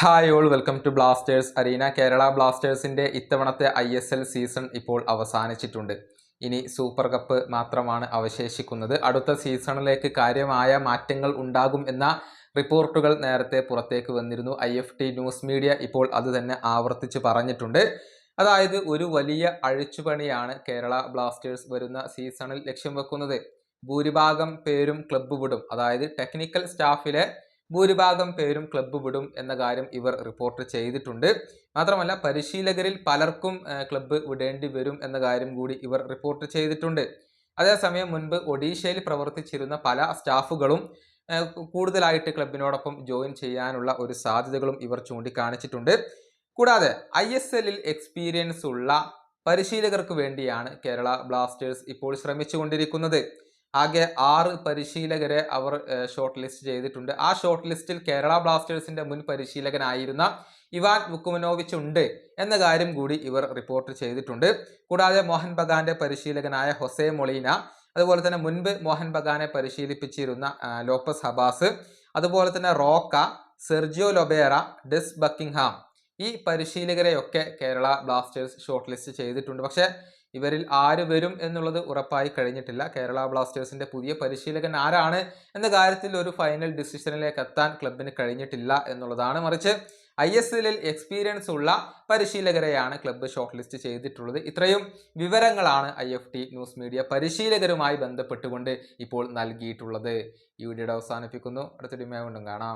Hi all welcome to Blasters arena Kerala ബ്ലാസ്റ്റേഴ്സിന്റെ ഇത്തവണത്തെ I S L season ഇപ്പോൾ അവസാനിച്ചിട്ടുണ്ട്. ഇനി സൂപ്പർ കപ്പ് മാത്രമാണ് അവശേഷിക്കുന്നത്. അടുത്ത സീസണിലേക്ക് കാര്യമായ മാറ്റങ്ങൾ ഉണ്ടാകും എന്ന റിപ്പോർട്ടുകൾ നേരത്തെ പുറത്തേക്ക് വന്നിരുന്നു. I F T news media ഇപ്പോൾ അത് തന്നെ ആവർത്തിച്ച് പറഞ്ഞിട്ടുണ്ട്. അതായത് ഒരു വലിയ അഴിച്ചുപണിയാണ് കേരള ബ്ലാസ്റ്റേഴ്സ് വരുന്ന സീസണിൽ ലക്ഷ്യം വെക്കുന്നത്. ഭൂരിഭാഗം പേരും ക്ലബ്ബ് വിടും. അതായത് ടെക്നിക്കൽ സ്റ്റാഫിലെ ഭൂരിഭാഗം പേരും ക്ലബ്ബ് വിടും എന്ന കാര്യം ഇവർ റിപ്പോർട്ട് ചെയ്തിട്ടുണ്ട്. മാത്രമല്ല പരിശീലകരിൽ പലർക്കും ക്ലബ്ബ് വിടേണ്ടി വരും എന്ന കാര്യം കൂടി ഇവർ റിപ്പോർട്ട് ചെയ്തിട്ടുണ്ട്. അതേസമയം മുൻപ് ഒഡീഷയിൽ പ്രവർത്തിച്ചിരുന്ന പല സ്റ്റാഫുകളും കൂടുതലായിട്ട് ക്ലബിനോടൊപ്പം ജോയിൻ ചെയ്യാനുള്ള ഒരു സാധ്യതകളും ഇവർ ചൂണ്ടിക്കാണിച്ചിട്ടുണ്ട്. കൂടാതെ ഐ എസ് എല്ലിൽ എക്സ്പീരിയൻസ് ഉള്ള പരിശീലകർക്ക് വേണ്ടിയാണ് കേരള ബ്ലാസ്റ്റേഴ്സ് ഇപ്പോൾ ശ്രമിച്ചുകൊണ്ടിരിക്കുന്നത്. ആകെ ആറ് പരിശീലകരെ അവർ ഷോർട്ട് ലിസ്റ്റ് ചെയ്തിട്ടുണ്ട്. ആ ഷോർട്ട് ലിസ്റ്റിൽ കേരള ബ്ലാസ്റ്റേഴ്സിന്റെ മുൻ പരിശീലകനായിരുന്ന ഇവാൻ വുക്കുമനോവിച്ച് ഉണ്ട് എന്ന കാര്യം കൂടി ഇവർ റിപ്പോർട്ട് ചെയ്തിട്ടുണ്ട്. കൂടാതെ മോഹൻ ബഗാന്റെ പരിശീലകനായ ഹൊസെ മൊളീന അതുപോലെ തന്നെ മുൻപ് മോഹൻ ബഗാനെ പരിശീലിപ്പിച്ചിരുന്ന ലോപ്പസ് ഹബാസ് അതുപോലെ തന്നെ Roca Sergio Lobera Des Buckingham ഈ പരിശീലകരെയൊക്കെ കേരള ബ്ലാസ്റ്റേഴ്സ് ഷോർട്ട് ലിസ്റ്റ് ചെയ്തിട്ടുണ്ട്. പക്ഷേ ഇവരിൽ ആര് വരും എന്നുള്ളത് ഉറപ്പായി കഴിഞ്ഞിട്ടില്ല. കേരള ബ്ലാസ്റ്റേഴ്സിന്റെ പുതിയ പരിശീലകൻ ആരാണ് എന്ന കാര്യത്തിൽ ഒരു ഫൈനൽ ഡിസിഷനിലേക്ക് എത്താൻ ക്ലബിന് കഴിഞ്ഞിട്ടില്ല എന്നുള്ളതാണ്. മറിച്ച് ഐ എസ് എല്ലിൽ എക്സ്പീരിയൻസ് ഉള്ള പരിശീലകരെയാണ് ക്ലബ്ബ് ഷോർട്ട് ലിസ്റ്റ് ചെയ്തിട്ടുള്ളത്. ഇത്രയും വിവരങ്ങളാണ് I F T news media പരിശീലകരുമായി ബന്ധപ്പെട്ടുകൊണ്ട് ഇപ്പോൾ നൽകിയിട്ടുള്ളത്. ഈ വീഡിയോയുടെ അവസാനിപ്പിക്കുന്നു. അടുത്തൊരു വീണ്ടും കാണാം.